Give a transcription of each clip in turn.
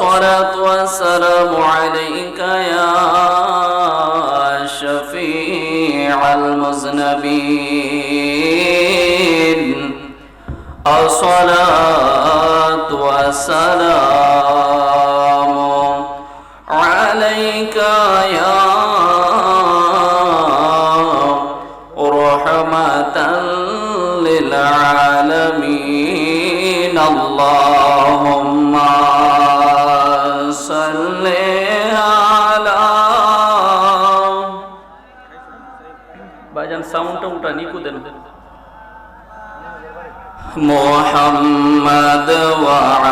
الصلاة والسلام عليك يا شفيع المذنبين. الصلاة والسلام وعلى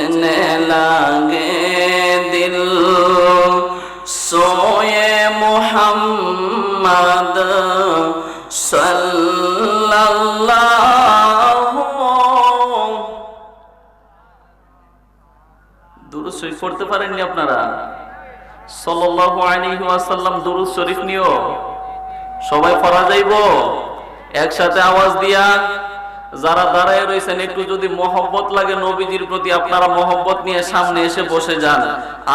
किचने लागे दिल सोए मोहम्मद सल्लल्लाहु দুরুদ শরীফ পড়তে পারেননি আপনারা সাল্লাল্লাহু আলাইহি ওয়াসাল্লাম দুরুদ শরীফ নিও সবাই পড়া যাইব একসাথে আওয়াজ দিয়া যারা দাঁড়ায় রয়েছেন, একটু যদি মহব্বত লাগে নবীজির প্রতি, আপনারা মহব্বত নিয়ে সামনে এসে বসে যান।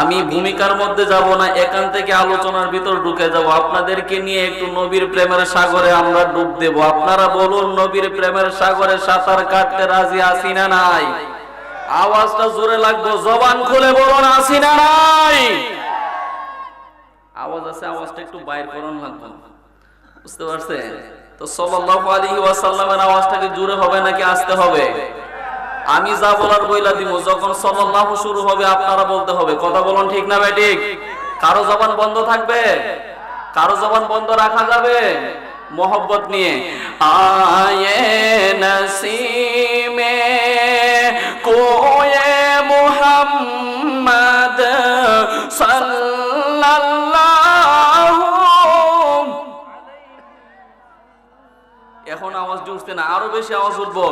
আমি ভূমিকার মধ্যে যাব না, এখান থেকে আলোচনার ভিতর ঢুকে যাব। আপনাদেরকে নিয়ে একটু নবীর প্রেমের সাগরে আমরা ডুব দেব। আপনারা বলুন, নবীর প্রেমের সাগরে সাঁতার কাটতে রাজি আসি না নাই? আওয়াজটা জোরে লাগবে, জবান খুলে বলুন আসি না নাই? আওয়াজ আছে, আওয়াজটা একটু বাইর করুন লাগবে। বুঝতে পারছেন? তো সাল্লাল্লাহু আলাইহি ওয়াসাল্লামের আওয়াজটাকে জোরে হবে নাকি আসতে হবে? আমি যা বলার বইলা দিব, যখন সাল্লাল্লাহু শুরু হবে আপনারা বলতে হবে। কথা বলুন ঠিক না ভাই ঠিক? কারও জবান বন্ধ থাকবে? কারও জবান বন্ধ রাখা যাবে? মোহব্বত নিয়ে। আয়ে নসিমে কোয়ে আওয়াজ না আরও বেশি আওয়াজ উঠবো।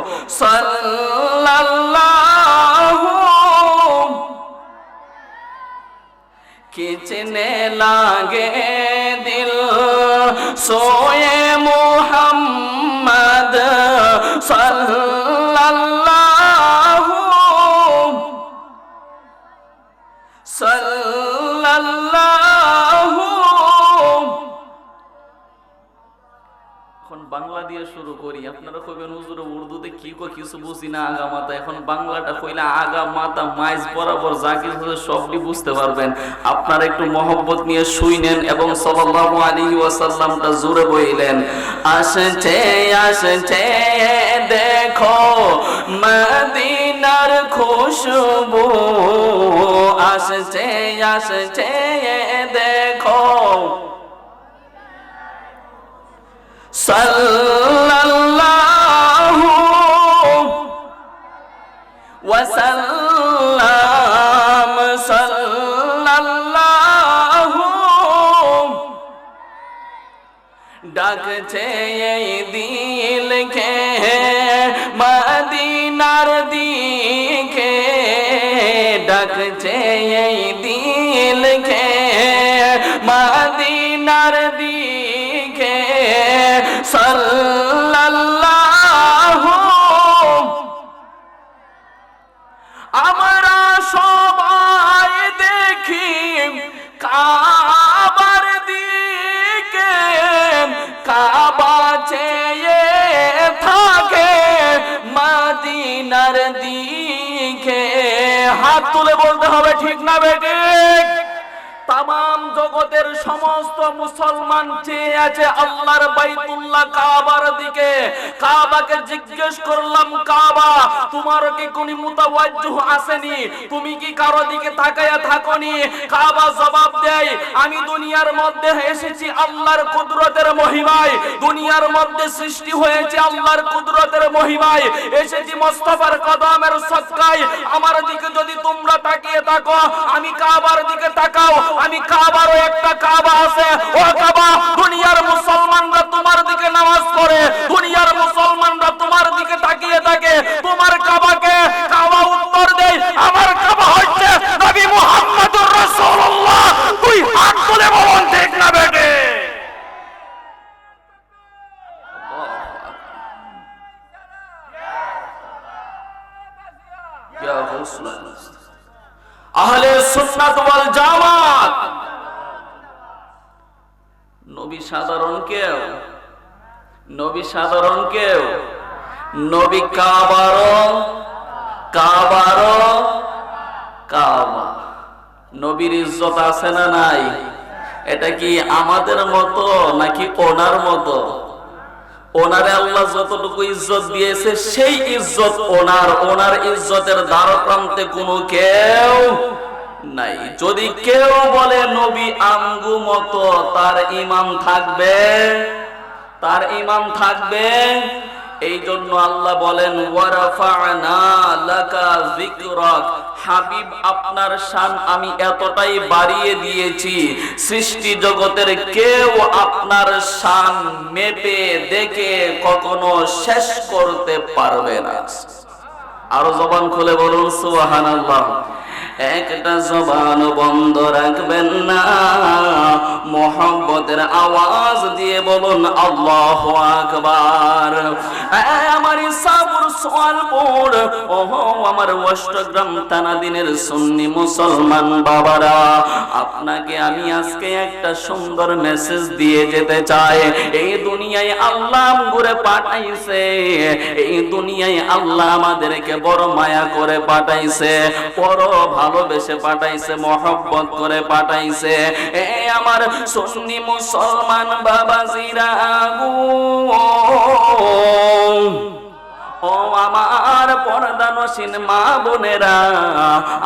কিচনে লাগে দিল? সোয়ে মোহাম্মদ সাল্লাল্লাহু বাংলা দিয়ে শুরু করি। আপনারা কইবেন, হুজুর, উর্দুতে কি কো কিছু বুঝি না, আগা মাথা এখন বাংলাটা কইলে আগা মাথা মাইজ বরাবর যা কিছু সবটি বুঝতে পারবেন। আপনারা একটু মহব্বত নিয়ে শুইনেন এবং সাল্লাল্লাহু আলাইহি ওয়াসাল্লামটা জোরে বইলেন। আসছে আসছে দেখো, মদিনার খুশবু। আসছে আসছে দেখো। সাল্লাল্লাহু ওয়াসাল্লাম সাল্লাল্লাহু ডাকছে এই দিলকে মদিনার দিকে ডাকছে এই দিলকে চেয়ে থাকে মাদিনার দিকে। হাত তুলে বলতে হবে ঠিক না বেটিক তাম জগতের সমস্ত মুসলমান চেয়ে আছে আল্লাহর বাইতুল্লাহ কাবার দিকে। কাবাকে জিজ্ঞেস করলাম, কাবা, তোমার কি কোন মুতাওয়াজ্জুহ আসেনি? তুমি কি কারও দিকে তাকায়া থাকনি? কাবা জবাব দেয়, আমি দুনিয়ার মধ্যে এসেছি আল্লাহর কুদরতের মহিমায়। দুনিয়ার মধ্যে সৃষ্টি হয়েছে আল্লাহর কুদরতের মহিমায়। এসেছি মোস্তফার কদমের সৎকায় আমার দিকে যদি তোমরা তাকিয়ে থাকো, আমি কাবার দিকে তাকাও। আমি কাবারও একটা কাবা আছে। ও কাবা, দুনিয়ার মুসলমানরা তোমার দিকে নামাজ পড়ে, দুনিয়ার মুসলমানরা তোমার দিকে তাকিয়ে থাকে। তোমার কাবাকে কাবা উত্তর দেয় আমার কাবা হচ্ছে নবী মুহাম্মদুর রাসূলুল্লাহ। তুই হাত তুলে বলুন, ঠিক না বেটে আহলে সুন্নাত ওয়াল জামাত। নবী সাধারণ কেউ? নবী সাধারণ কেউ? নবী কাবা নবীর ইজ্জত আছে না নাই? এটা কি আমাদের মতো নাকি ওনার মতো? ওনারে আল্লাহ যতটুকু ইজ্জত দিয়েছে, সেই ইজ্জত ওনার। ওনার ইজ্জতের দ্বার প্রান্তে কোনো কেউ নাই। যদি কেউ বলে নবী আমগু মতো, তার ইমাম থাকবে? তার ইমাম থাকবে? এই জন্য আল্লাহ বলেন হাবিব, আপনার শান আমি এতটাই বাড়িয়ে দিয়েছি, সৃষ্টি জগতের কেউ আপনার শান মেপে, দেখে, কখনো শেষ করতে পারবে না। আরও জবান খুলে বলুন, সুবহানাল্লাহ। একটা জবান বন্ধ রাখবেন না। মোহাম্মতের আওয়াজ দিয়ে বলুন, আল্লাহ আকবার। আমার সাবুর সোয়ালপুর, ওহো, আমার অষ্টগ্রাম তানাদিনের সুন্নি মুসলমান বাবারা, আপনাকে আমি আজকে একটা সুন্দর মেসেজ দিয়ে যেতে চাই। এই দুনিয়ায় আল্লাহ ঘুরে পাঠাইছে। এই দুনিয়ায় আল্লাহ আমাদেরকে বড় মায়া করে পাঠাইছে, বড় ভালোবেসে পাঠাইছে, মহব্বত করে পাঠাইছে। এ আমার সুন্নি মুসলমান বাবাজিরা ও আমার পর্দানসীন মা বোনেরা,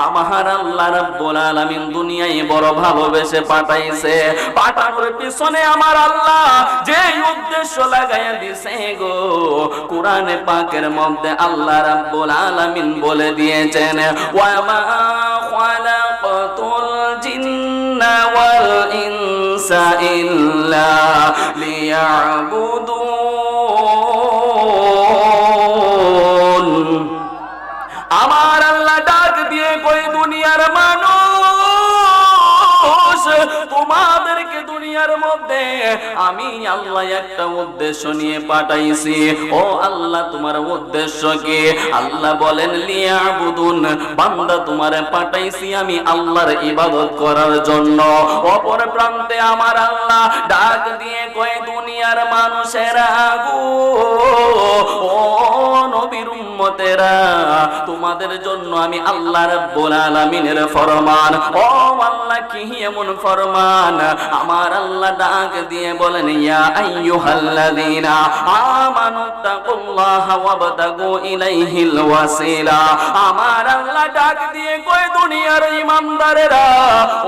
আমার আল্লাহ রাব্বুল আলামিন দুনিয়ায় বড় ভালোবেসে পাঠাইছে। পাঠানোর পিছনে আমার আল্লাহ যে উদ্দেশ্য লাগাইয়া দিছে গো, কোরআনে পাকের মধ্যে আল্লাহ রাব্বুল আলামিন বলে দিয়েছেন, ওয়া মা খালাকাতুল জিন্না ওয়াল ইনসা ইল্লা লিয়াবুদুন মধ্যে আমি আল্লাহ একটা উদ্দেশ্য নিয়ে পাঠাইছি। ও আল্লাহ, তোমার উদ্দেশ্য কি? আল্লাহ বলেন বান্দা তোমারে পাঠাইছি আমি আল্লাহর ইবাদত করার জন্য। অপর প্রান্তে আমার আল্লাহ ডাক দিয়ে কয়, দুনিয়ার মানুষেরা গো, ও নবীর উম্মতেরা, তোমাদের জন্য আমি আল্লাহ রাব্বুল আলামিনের ফরমান। ও আল্লাহ, কি এমন ফরমান? আমার আল্লাহ ডাক দিয়ে বলেন, ইয়া আইয়ুহাল্লাযীনা আমানু তাকুল্লাহা ওয়াবতাগু ইলাইহিল ওয়াসিলা। আমার আল্লাহ ডাক দিয়ে কয়, দুনিয়ার ইমানদারেরা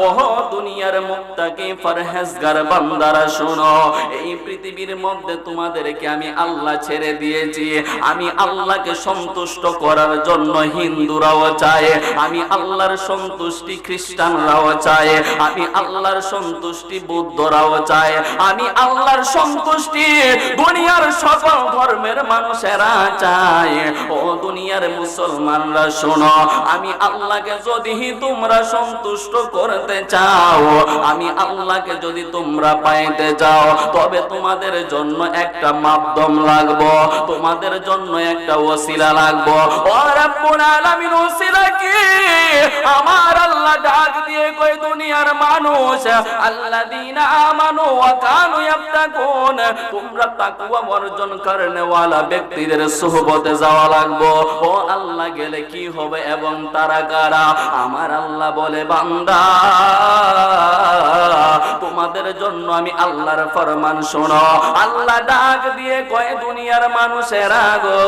ও দুনিয়ার মুত্তাকি ফরহেজগার বান্দারা শোনো, এই পৃথিবীর মধ্যে তোমাদেরকে আমি আল্লাহ ছেড়ে দিয়েছি। আমি আল্লাহকে সন্তুষ্ট করার জন্য হিন্দুরাও চায়, আমি আল্লাহর সন্তুষ্টি খ্রিস্টানরাও চায়, আমি আল্লাহর সন্তুষ্টি বৌদ্ধরাও চায়, আমি আল্লাহর সন্তুষ্টি দুনিয়ার সকল ধর্মের মানুষেরা চায়। ও দুনিয়ার মুসলমানরা শোনো, আমি আল্লাহকে যদি তোমরা সন্তুষ্ট করতে চাও, আমি আল্লাহকে যদি তোমরা পাইতে চাও তবে তোমাদের জন্য একটা মাধ্যম লাগবো, তোমাদের জন্য একটা ওসিলা লাগবো। আমার আল্লাহ ডাক দিয়ে কই দুনিয়ার মানুষ তোমরা অর্জন করনে ওয়ালা ব্যক্তিদের সুহবতে যাওয়া লাগবো। ও আল্লাহ গেলে কি হবে এবং তারা কারা? আমার আল্লাহ বলে, বান্দা তোমাদের জন্য আমি আল্লাহর ফরমান শোনো। আল্লাহ ডাক দিয়ে কয়, দুনিয়ার মানুষেরা গো,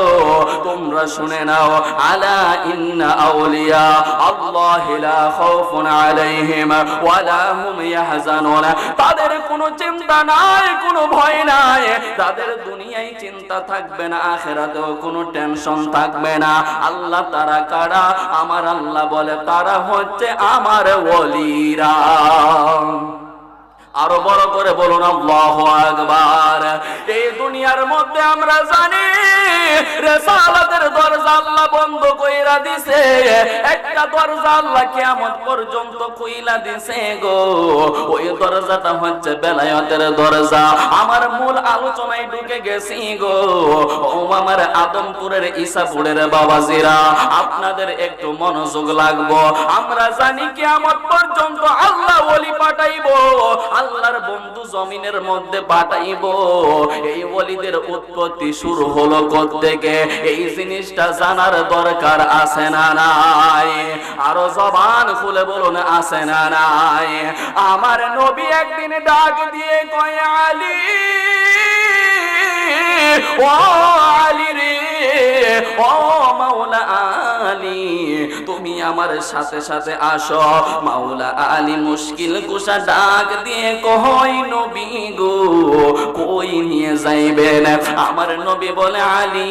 তোমরা শুনে নাও, আলা ইন্না আউলিয়া, আল্লাহ লা খাউফুন আলাইহিম ওয়ালা হুম ইয়াহজানুন। তাদের কোনো চিন্তা নাই, কোনো ভয় নাই। তাদের দুনিয়ায় চিন্তা থাকবে না, আখেরাতেও কোনো টেনশন থাকবে না। আল্লাহ তারা কারা? আমার আল্লাহ বলে, তারা হচ্ছে আমার ওলিরা আরও বড় করে বলুন আল্লাহ আকবার। এই দুনিয়ার মধ্যে আমরা জানি, রেসালাতের দরজা আল্লাহ বন্ধ কইরা দিছে। একটা দরজা আল্লাহ কিয়ামত পর্যন্ত দিছে গো। ওই দরজাটা হচ্ছে বেলায়েতের দরজা। আমার মূল আলোচনায় ঢুকে গেছি গো। ও আমার আদমপুরের ঈসাপুরের বাবাজিরা, আপনাদের একটু মনোযোগ লাগবো। আমরা জানি কিয়ামত পর্যন্ত আল্লাহ ওলি পাঠাইবো। আল্লাহর বন্ধু জমিনের মধ্যে পাঠাইব। এই ওলিদের উৎপত্তি শুরু হলো থেকে এই জিনিসটা জানার দরকার আছে না নাই? আরও জবান খুলে বলুন, আছে না নাই? আমার নবী একদিন ডাক দিয়ে কয়, আলী, ও আলী রে, ও মাওলা আলী তুমি আমার সাথে সাথে আসো। মাওলা আলী মুশকিল ডাক দিয়ে কই নবী গো, কই নিয়ে যাইবেন? আমার নবী বলে, আলী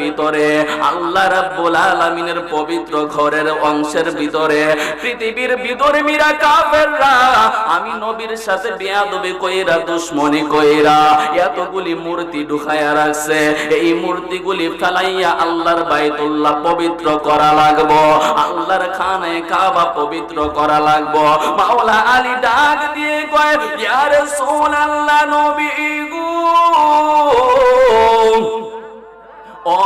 ভিতরে, আল্লাহ রাব্বুল আলামিনের পবিত্র ঘরের অংশের ভিতরে, পৃথিবীর ভিতরে মিরা কাফেররা, আমি নবীর সাথে বেয়াদবি কইরা, দুশ্মনী কইরা, এতগুলি মূর্তি ঢুকায়া রাখছে। এই মূর্তিগুলি ফেলাইয়া আল্লাহর বাইতুল্লাহ পবিত্র করা লাগবো, আল্লাহর খানে কাবা পবিত্র করা লাগবো। মাওলা আলী ডাক দিয়ে কয়, ইয়া রাসূলুল্লাহ নবী গো, ও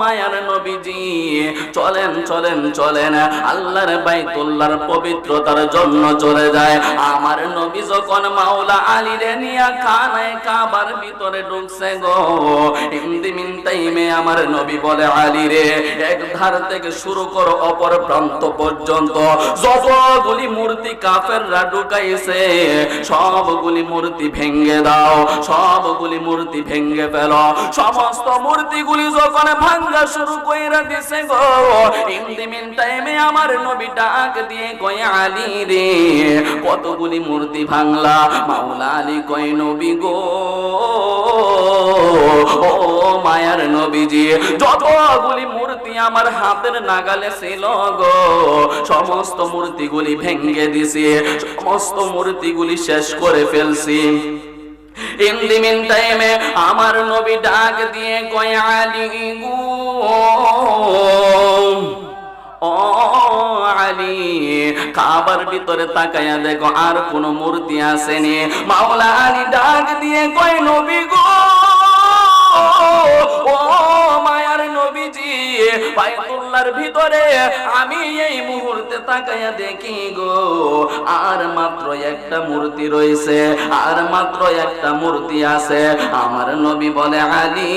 মায়ার নবীজি। চলেন চলেন চলেন। আল্লাহর বাইতুল্লাহর পবিত্রতার জন্য চলে যায়। আমার নবী যখন মাওলা আলী রে নিয়া খানায় কাবার ভিতরে ঢুকছে গো টাইমে আমার নবী বলে আলী রে এক ধার থেকে শুরু করো, অপর প্রান্ত পর্যন্ত। যতগুলি মূর্তি ঢুকাইছে, সবগুলি মূর্তি ভেঙ্গে দাও, সবগুলি মূর্তি ভেঙ্গে ফেলো। সমস্ত মূর্তিগুলি যখন ভাঙ্গা শুরু কইরা দিছে গো ইন্দিমিন টাইমে আমার নবী ডাক দিয়ে কই আলী রে, কতগুলি মূর্তি ভাঙলা, মাওলা আলী কই নবী গো, ও মায়ার নবীজি, যতগুলি মূর্তি আমার হাতের নাগালে ছিল গো, সমস্ত মূর্তিগুলি ভেঙ্গে দিছি, সমস্ত মূর্তিগুলি শেষ করে ফেলছি। আমার নবী ডাক দিয়ে কয় আলী গো কাবার ভিতরে তাকায়া দেখো আর কোন মূর্তি আসেনি মাওলা আলী ডাক দিয়ে কয় নবী গো ও নবীজি বাইতুল্লাহর ভিতরে আমি এই মুহূর্তে তাকায়া দেখি গো, আর মাত্র একটা মূর্তি রয়েছে, আর মাত্র একটা মূর্তি আছে। আমার নবী বলে, আলী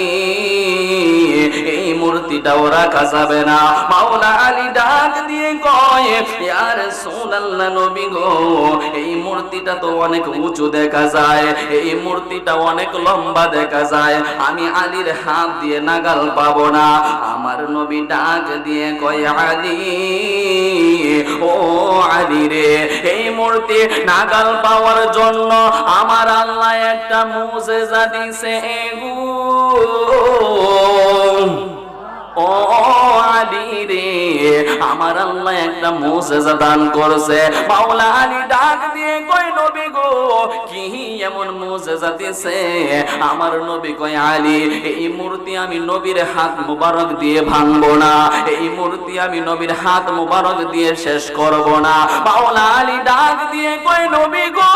এই মূর্তিটাও রাখা যাবে না। মাওলা আলী ডাক দিয়ে কয় ইয়ার সুনাল্লাহ নবী গো, এই মূর্তিটা তো অনেক উঁচু দেখা যায়, এই মূর্তিটা অনেক লম্বা দেখা যায়। আমি আলীর হাত দিয়ে নাগাল পাবো না। আমার নবী ডাক দিয়ে কয়, আলী, ও আলী রে, এই মূর্তি নাগাল পাওয়ার জন্য আমার আল্লাহ একটা মুজেজা দিছে গো ও আলী রে, আমার আল্লাহ একটা মুজেজা দান মাওলা আলী ডাক দিয়ে কই নবী গো, কি এমন দিছে? আমার নবী কই আলী, এই মূর্তি আমি নবীর হাত মুবারক দিয়ে ভাঙবো না। এই মূর্তি আমি নবীর হাত মুবারক দিয়ে শেষ করব না। মাওলা আলী ডাক দিয়ে কই নবী গো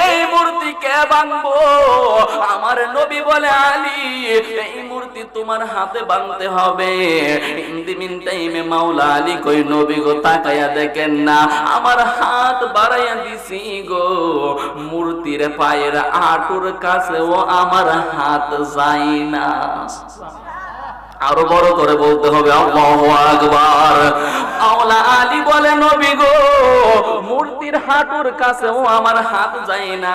এই আমার নবী বলে, আলী, এই মূর্তি তোমার হাতে হবে। ইন্দি মিন টাইমে মাওলা আলী কই, নবী গো, তাকায়া দেখেন না, আমার হাত বাড়াইয়া দিছি গো। মূর্তির পায়ের আটুর কাছেও আমার হাত যায় না। আরও বড় করে বলতে হবে, আল্লাহু আওলা আলী বলে, নবী গো, মূর্তির কাছেও আমার হাত যায় না।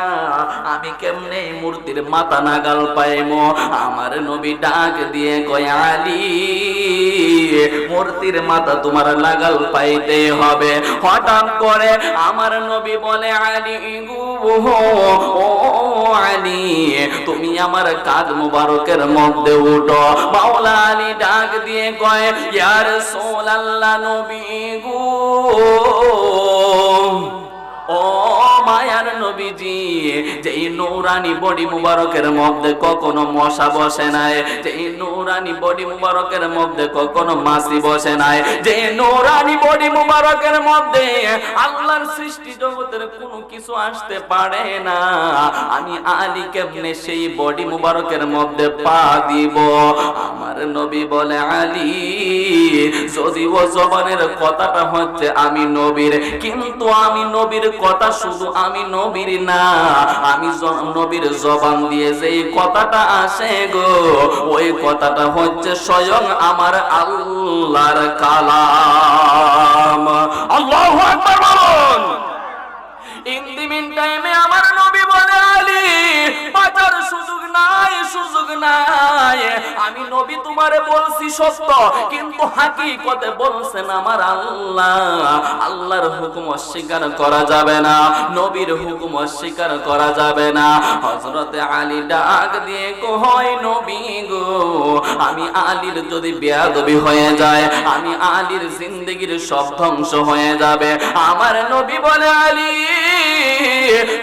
আমি কেমনে মূর্তির মাথা নাগাল আমার নবী ডাক দিয়ে কয়, আলী, মূর্তির মাথা তোমার লাগাল পাইতে হবে। হঠাৎ করে আমার নবী বলে, আলী গো, ও আলী, তুমি আমার কাঁধ মুবারকের মধ্যে উঠো। মাওলা আলী ডাক দিয়ে কয় ইয়ার সোল আল্লাহ নবী গো ও মায়ার নবীজি যে এই নৌরানি বডি মুবারকের মধ্যে কখনো মশা বসে নাই যে এই নৌরানি বডি মুবারকের মধ্যে কখনো মাছি বসে নাই যে এই নৌরানি বডি মুবারকের মধ্যে আল্লাহর সৃষ্টি জগতের কোনো কিছু আসতে পারে না, আমি আলী কেমনে সেই বডি মুবারকের মধ্যে পা দিব? আমার নবী বলে, আলী, যদি ও জবানের কথাটা হচ্ছে আমি নবীর, কিন্তু আমি নবীর কথা শুধু আমি নবীর না, আমি নবীর জবান দিয়ে যে কথাটা আসে গো, ওই কথাটা হচ্ছে স্বয়ং আমার আল্লাহর কালাম। আল্লাহু আকবার বলুন। ইন দি মিন টাইমে নাই, সুযোগ নাই। আমি নবী তোমারে বলছি সত্য, কিন্তু হাকিকতে বলছেন আমার আল্লাহ। আল্লাহর হুকুম অস্বীকার করা যাবে না, নবীর হুকুম অস্বীকার করা যাবে না। হযরতে আলী ডাক দিয়ে নবী গো, আমি আলীর যদি বেয়াদবি হয়ে যায়, আমি আলীর জিন্দগির সব ধ্বংস হয়ে যাবে। আমার নবী বলে, আলী,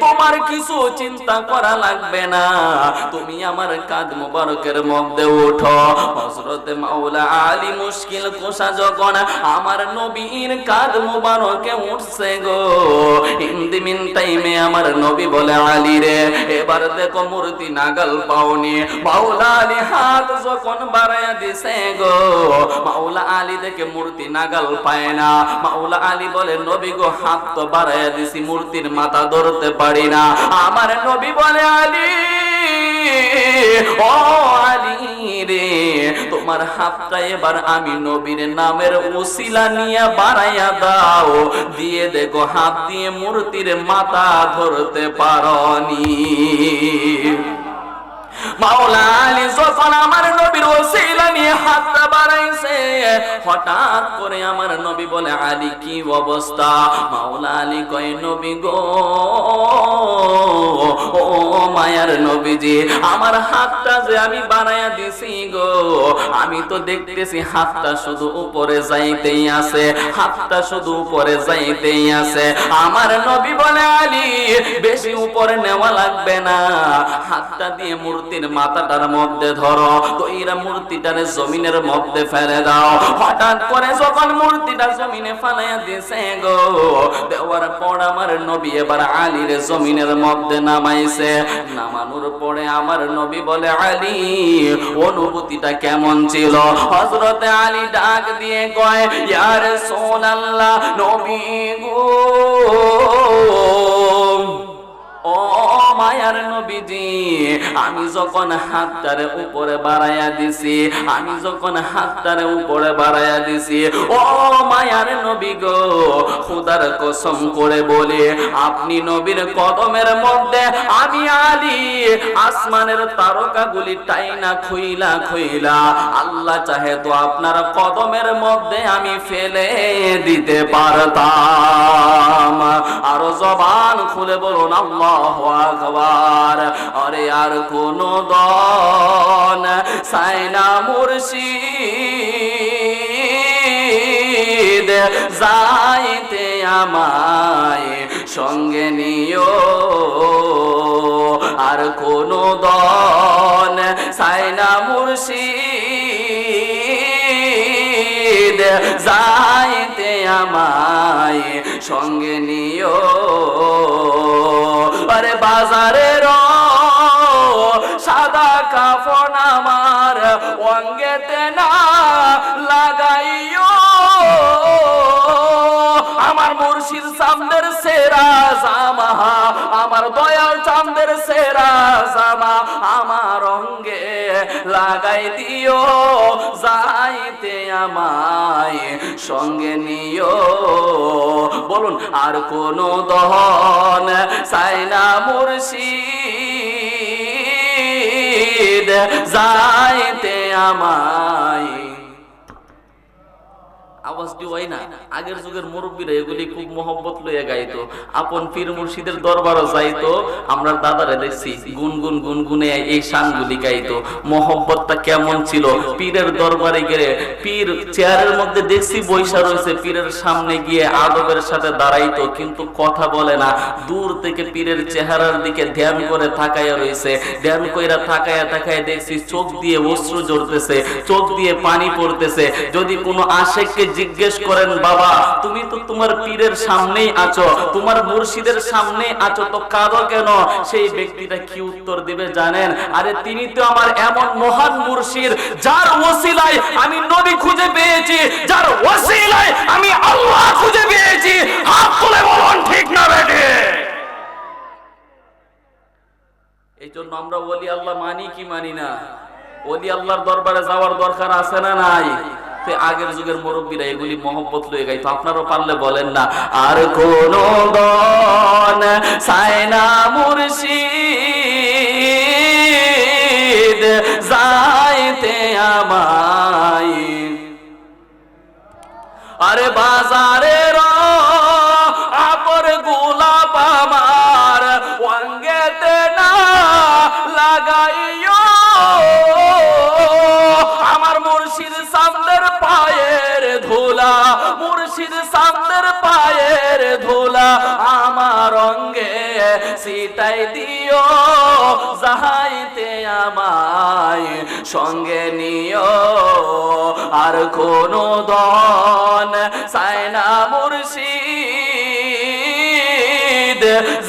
তোমার কিছু চিন্তা করা লাগবে না। তুমি আমার কাঁধ মুবারকের মধ্যে ওঠো। হযরতে মাওলা আলী মুশকিল কোষা যখন আমার নবীর কাঁধ মুবারকে উঠছে গো, হিন্দি মিন টাইমে আমার নবী বলে, আলী রে, এবার দেখো মূর্তি নাগাল পাওনি। মাওলা আলী হাত যখন বাড়াইয়া দিছে গো, মাওলা আলী দেখে মূর্তি নাগাল পায় না। মাওলা আলী বলে, নবী গো, হাত তো বাড়াইয়া দিছি, মূর্তির মাথা ধরতে পারি না। আমার নবী বলে, আলী ও আলী রে তোমার হাতটা এবার আমি নবীর নামের উসিলা নিয়ে বাড়াইয়া দাও। দিয়ে দেখো হাত দিয়ে মূর্তির মাথা ধরতে পারনি মায়ার নবীজি, আমার হাতটা যে আমি বানায়া দিছি গো, আমি তো দেখতেছি হাতটা শুধু উপরে যাইতেই আছে, হাতটা শুধু উপরে যাইতেই আছে। আমার নবী বলে, আলী, বেশি উপরে নেওয়া লাগবে না, হাতটা দিয়ে মূর্তির মাথাটার মধ্যে ধরো এরা মূর্তিটারে জমিনের মধ্যে ফেলে দাও। হঠাৎ করে যখন মূর্তিটা জমিনে ফালাইয়া দিছে গো, দেওয়ার পর আমার নবী এবার আলীর জমিনের মধ্যে নামাইছে। নামানোর পরে আমার নবী বলে, আলী, অনুভূতিটা কেমন ছিল? হজরতে আলী ডাক দিয়ে কয় ইয়ার সোনাল্লাহ নবী গো মায়ার নবীজি, আমি যখন উপরে বাড়াইয়া দিছি, আমি যখন উপরে বাড়াইয়া দিছি, ও মায়ার নবী গো, খুদার কসম করে আপনি নবীর কদমের মধ্যে আমি আলী, আসমানের তারকাগুলি টাইনা খুইলা খুইলা, আল্লাহ চাহে তো আপনার কদমের মধ্যে আমি ফেলে দিতে পারতাম। খুলে বলুন, আল্লাহ আকবার। আরে আর কোন দন সাইনা মুর্শিদ যাইতে আমায় সঙ্গে নিও। আর কোন দন সাইনা মুর্শিদ যাইতে আমায় সঙ্গে নিও। আরে বাজারের সাদা কাফন আমার অঙ্গেতে না লাগাইও। আমার মুর্শিদ চান্দের সেরা জামা, আমার দয়াল চান্দের সেরা জামা, আমার অঙ্গে লাগাই দিও। আমায় সঙ্গে নিও। বলুন আর কোন দহন চাই না মুর্শিদ। যাইতে আমায় আওয়াজটি হয় না। আগের যুগের মুরব্বীরা এগুলি খুব মহব্বত লইয়া গাইতো। আপন পীর মুর্শিদের দরবারও যাইতো। আমরা দাদারে দেখছি গুনগুন গুনগুনে এই শানগুলি গাইতো। মহব্বতটা কেমন ছিল? পীরের দরবারে গেলে পীর চেয়ারের মধ্যে দেখছি বৈশা রয়েছে, পীরের সামনে গিয়ে আদবের সাথে দাঁড়াইতো, কিন্তু কথা বলে না। দূর থেকে পীরের চেহারার দিকে ধ্যান করে তাকাইয়া রয়েছে। ধ্যান কইরা তাকাইয়া তাকাইয়া দেখছি চোখ দিয়ে অশ্রু জ্বলতেছে চোখ দিয়ে পানি পড়তেছে। যদি কোনো আশেককে জিজ্ঞেস করেন, বাবা, তুমি তো তোমার পীরের সামনেই আছো, তোমার মুর্শিদের সামনে আছো, তো কাঁদো কেন? সেই ব্যক্তিটা কি উত্তর দিবে জানেন? আরে, তিনি তো আমার এমন মহান মুর্শিদ, যার ওসিলায় আমি নবী খুঁজে পেয়েছি, যার ওসিলায় আমি আল্লাহ খুঁজে পেয়েছি। হাত তুলে বলুন, ঠিক না বেটে এই জন্য আমরা ওলি আল্লাহ মানি কি মানি না? ওলি আল্লাহর দরবারে যাওয়ার দরকার আছে না নাই? আগের যুগের মুরব্বীরা এগুলি মহব্বত লয়ে গাইতো। আপনারও পারলে বলেন না, আর কোন গন সাইনা মুর্শিদ যাইতে আমায়। আরে বাজারের মুর্শিদ সামনের পায়ের ধুলা আমার অঙ্গে সিটাই দিও, যাহাইতে আমায় সঙ্গে নিও। আর কোন দন সাইনা মুর্শিদ,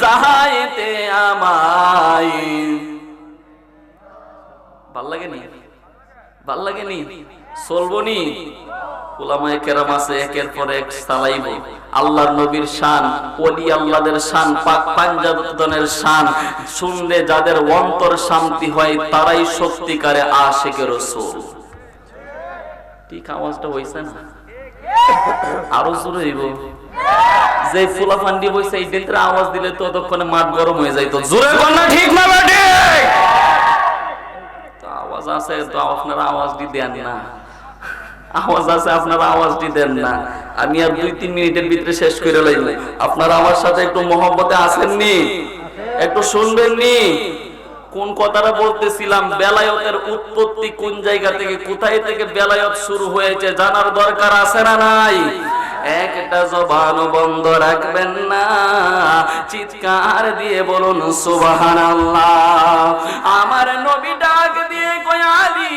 যাহাইতে আমায়। ভালো লাগেনি? ভালো লাগেনি? চলবনি ওলামায়ে কেরাম আছে, একের পর এক চালাইব আল্লাহর নবীর শান, ওলি আল্লাহদের শান, পাক শান, শুনলে যাদের অন্তর শান্তি হয়, তারাই সত্যিকারে আশেকে রসুল। ঠিক আওয়াজটা না? আরও জোরে হইব। যে ফুলা ফান্ডি এই আওয়াজ দিলে তো ততক্ষণে মাঠ গরম হয়ে যাইতো। জোরে ঠিক না বেটে তো আওয়াজ আছে, তো আপনারা আওয়াজটি দেন না। আওয়াজ আছে, আপনারা আওয়াজটি দেন না। আমি আর দুই, তিন মিনিটের ভিতরে শেষ করে লাইব আপনারা আমার সাথে একটু মহব্বতে আসেননি? একটু শুনবেননি? কোন কথাটা বলতেছিলাম? বেলায়তের উৎপত্তি কোন জায়গা থেকে, কোথায় থেকে বেলায়ত শুরু হয়েছে জানার দরকার আছে না নাই? একটা জবান বন্ধ রাখবেন না। চিৎকার দিয়ে বলুন, সুবহানাল্লাহ। আমার নবী ডাক দিয়ে কয়, আলী,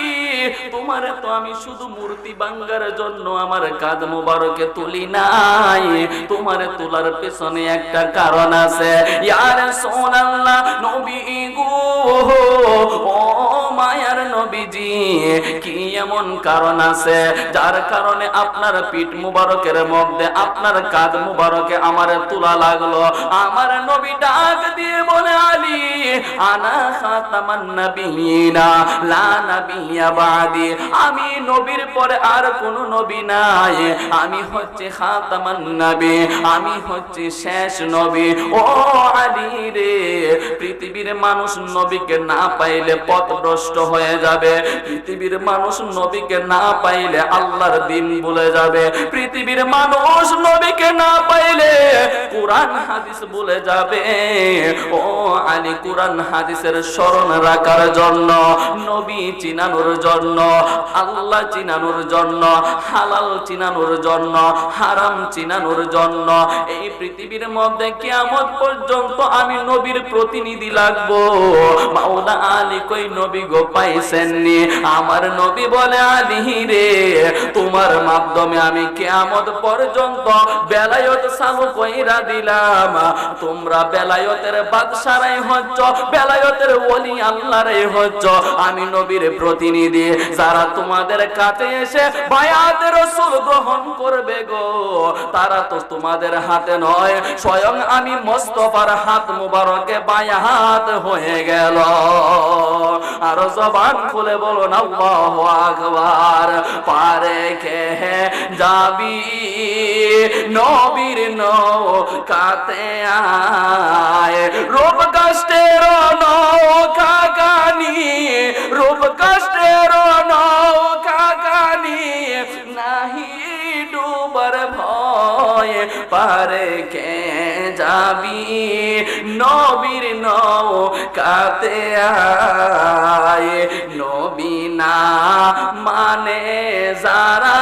তোমার তো আমি শুধু মূর্তি বাঙ্গার জন্য আমার কাদ মোবারকে তুলি নাই। তোমার তোলার পেছনে একটা কারণ আছে। ইয়ার সোনাল্লাহ নবী গো ও মায়ার নবীজি, কি এমন কারণ আছে? যার কারণে আপনার পিঠ মুবারকের মধ্যে, আপনার কাদ মুবারকে আমার তোলা লাগল। আমার নবী ডাক দিয়ে বলে আনা খাতামান নবিয়িনা, লা নাবিয়্যা বাদি। আমি নবীর পরে আর কোন নবী নাই। আমি হচ্ছে খাতামান নবী, আমি হচ্ছে শেষ নবী। ও আলী রে, পৃথিবীর মানুষ নবীকে না পাইলে পথ পথভ্রষ্ট হয়ে যাবে। পৃথিবীর মানুষ নবীকে না পাইলে আল্লাহর দিন ভুলে যাবে। পৃথিবীর মানুষ নবীকে না পাইলে কোরআন, হাদিস ভুলে যাবে। ও আলী, কোরআন হাদিসের স্মরণ রাখার জন্য, নবী চিনানোর জন্য, আল্লাহ চিনানোর জন্য, হালাল চিনানোর জন্য, হারাম চিনানোর জন্য, এই পৃথিবীর মধ্যে কিয়ামত পর্যন্ত আমি নবীর প্রতিনিধি লাগবো। মাওলা আলী কই নবী গো পাইছেন দেননি আমার নবী বলে, আলী রে, তোমার মাধ্যমে আমি কেয়ামত পর্যন্ত বেলায়ত চালু কইরা দিলাম। তোমরা বেলায়তের বাদশারাই হচ্ছ বেলায়তের ওলি আল্লাহরাই হচ্ছ। আমি নবীর প্রতিনিধি। যারা তোমাদের কাছে এসে বায়াত রসুল গ্রহণ করবে গো, তারা তো তোমাদের হাতে নয়। স্বয়ং আমি মোস্তফার হাত মুবারকে বায়াত হয়ে গেল। আরও জবান খুলে বলো না আকবার। পারে কে যাবি? নবীর নৌকাতে আয়। রূপ কষ্টের পারে কে যাবি? নবীর নৌকাতে আয়। নবী না মানে যারা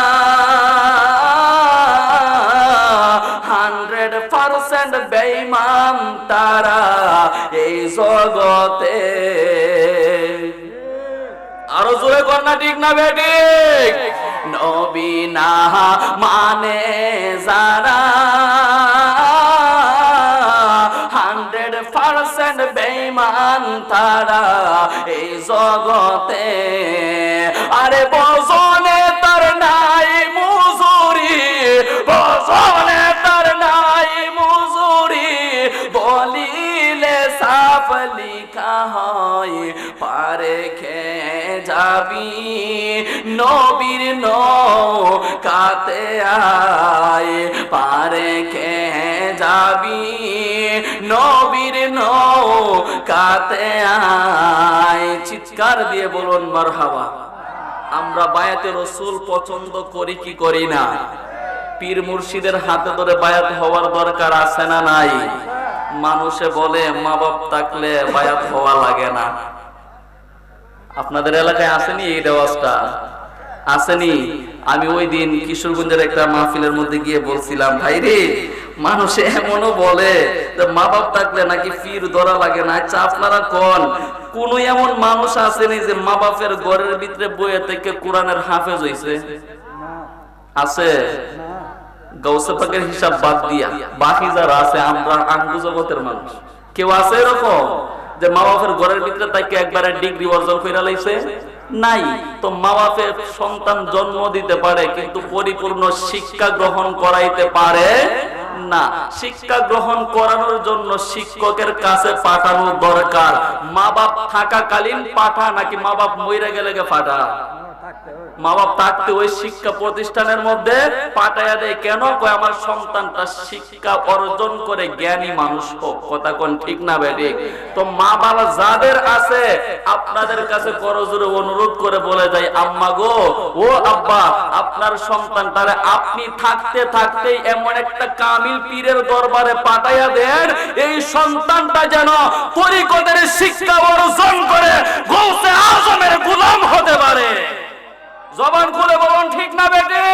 হান্ড্রেড পার্সেন্ট বেইমান তারা এই জগতে। আরও জোরে না, ঠিক না বেঠিক নবী না মানে যারা হান্ড্রেড পার্সেন্ট বেইমান তারা এই জগতে। আরে বজনে নবীর নৌকাতে আয়, পারে খে যাবি? নবীর নৌকাতে আয়। চিৎকার দিয়ে বলুন, মারহাবা। আমরা বায়াতে রসুল পছন্দ করি কি করি না? পীর মুর্শিদের হাতে ধরে বায়াত হওয়ার দরকার আছে না নাই? মানুষে বলে মা বাপ থাকলে বায়াত হওয়া লাগে না। আপনাদের এলাকায় আসেনি এই রেওয়াজটা? আসেনি। আমি ওই দিন কিশোরগঞ্জের একটা মাহফিলের মধ্যে গিয়ে বলছিলাম, ভাই রে, মানুষে এমনও বলে মা বাপ থাকলে নাকি ফির ধরা লাগে না। আচ্ছা আপনারা কোন? কোন এমন মানুষ আসেনি যে মা বাপের ঘরের ভিতরে বইয়ে থেকে কোরআনের হাফেজ হইছে? আছে। হিসাব বাদ দিয়া। বাকি যারা আছে, আমরা আঙ্গু জগতের মানুষ। কেউ আছে এরকম যে মা বাপের ঘরের ভিতরে তাকে একবারে ডিগ্রি অর্জন করে লাইছে? নাই। তো মা বাপের সন্তান জন্ম দিতে পারে, কিন্তু পরিপূর্ণ শিক্ষা গ্রহণ করাইতে পারে না। শিক্ষা গ্রহণ করানোর জন্য শিক্ষকের কাছে পাঠানো দরকার। মা বাপ থাকাকালীন পাঠা নাকি মা বাপ মইরা গেলে পাঠা? মা বাপ থাকতে ওই শিক্ষা প্রতিষ্ঠানের মধ্যে পাঠাইয়া দেয়, কেন? কয়, আমার সন্তানটা শিক্ষা অর্জন করে জ্ঞানী মানুষ হোক। কথা কোন ঠিক না বেঠিক তো মা বাবা যাদের আছে, আপনাদের কাছে করজোরে অনুরোধ করে বলে যায় আম্মা গো, ও আব্বা, আপনার সন্তানটারে আপনি থাকতে থাকতে এমন একটা কামিল পীরের দরবারে পাঠাইয়া দেন, এই সন্তানটা যেন তরিকতের শিক্ষা অর্জন করে, গৌসে আজমের গোলাম হতে পারে। জবান খুলে বলুন, ঠিক না বেটে?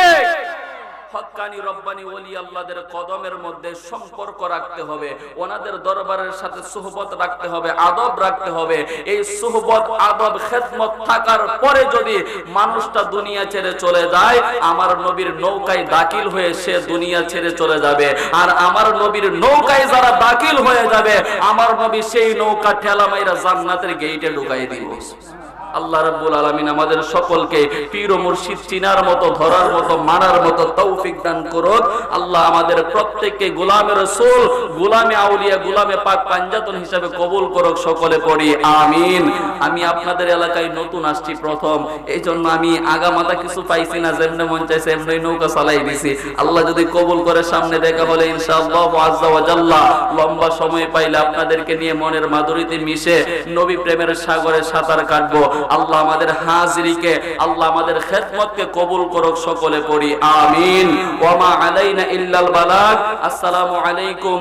হক্কানি রব্বানি ওলি আল্লাহদের কদমের মধ্যে সম্পর্ক রাখতে হবে, ওনাদের দরবারের সাথে সুহবত রাখতে হবে, আদব রাখতে হবে। এই সুহবত, আদব, খেদমত থাকার পরে যদি মানুষটা দুনিয়া ছেড়ে চলে যায়, আমার নবীর নৌকায় দাখিল হয়ে সে দুনিয়া ছেড়ে চলে যাবে। আর আমার নবীর নৌকায় যারা দাখিল হয়ে যাবে, আমার নবী সেই নৌকা ঠেলা মাইরা জান্নাতের গেইটে ঢুকাই দিব। আল্লাহ রাব্বুল আলামিন আমাদের সকলকে পীর ও মুর্শিদ চিনার মতো, ধরার মতো মানার মতো তৌফিক দান করুক আল্লাহ আমাদের প্রত্যেককে গোলামের রাসূল, গোলামে আউলিয়া, গোলামে পাক পাঞ্জাতন হিসাবে কবুল করুক সকলে পড়ি, আমিন। আমি আপনাদের এলাকায় নতুন আসছি প্রথম এই জন্য আমি আগামাতা কিছু পাইছি না, যেমনি মন চাইছে এমনি নৌকা চালাই দিছি। আল্লাহ যদি কবুল করে সামনে দেখা হলে ইনশাআল্লাহ আজ্জা ওয়া জাল্লা। লম্বা সময় পাইলে আপনাদেরকে নিয়ে মনের মাধুরীতে মিশে নবী প্রেমের সাগরে সাঁতার কাটবো। আল্লাহ আমাদের হাজিরিকে, আল্লাহ আমাদের খেদমতকে কবুল করুক সকলে পড়ি, আমিন। ওয়ামা আলাইনা ইল্লাল বালাগ। আসসালামু আলাইকুম।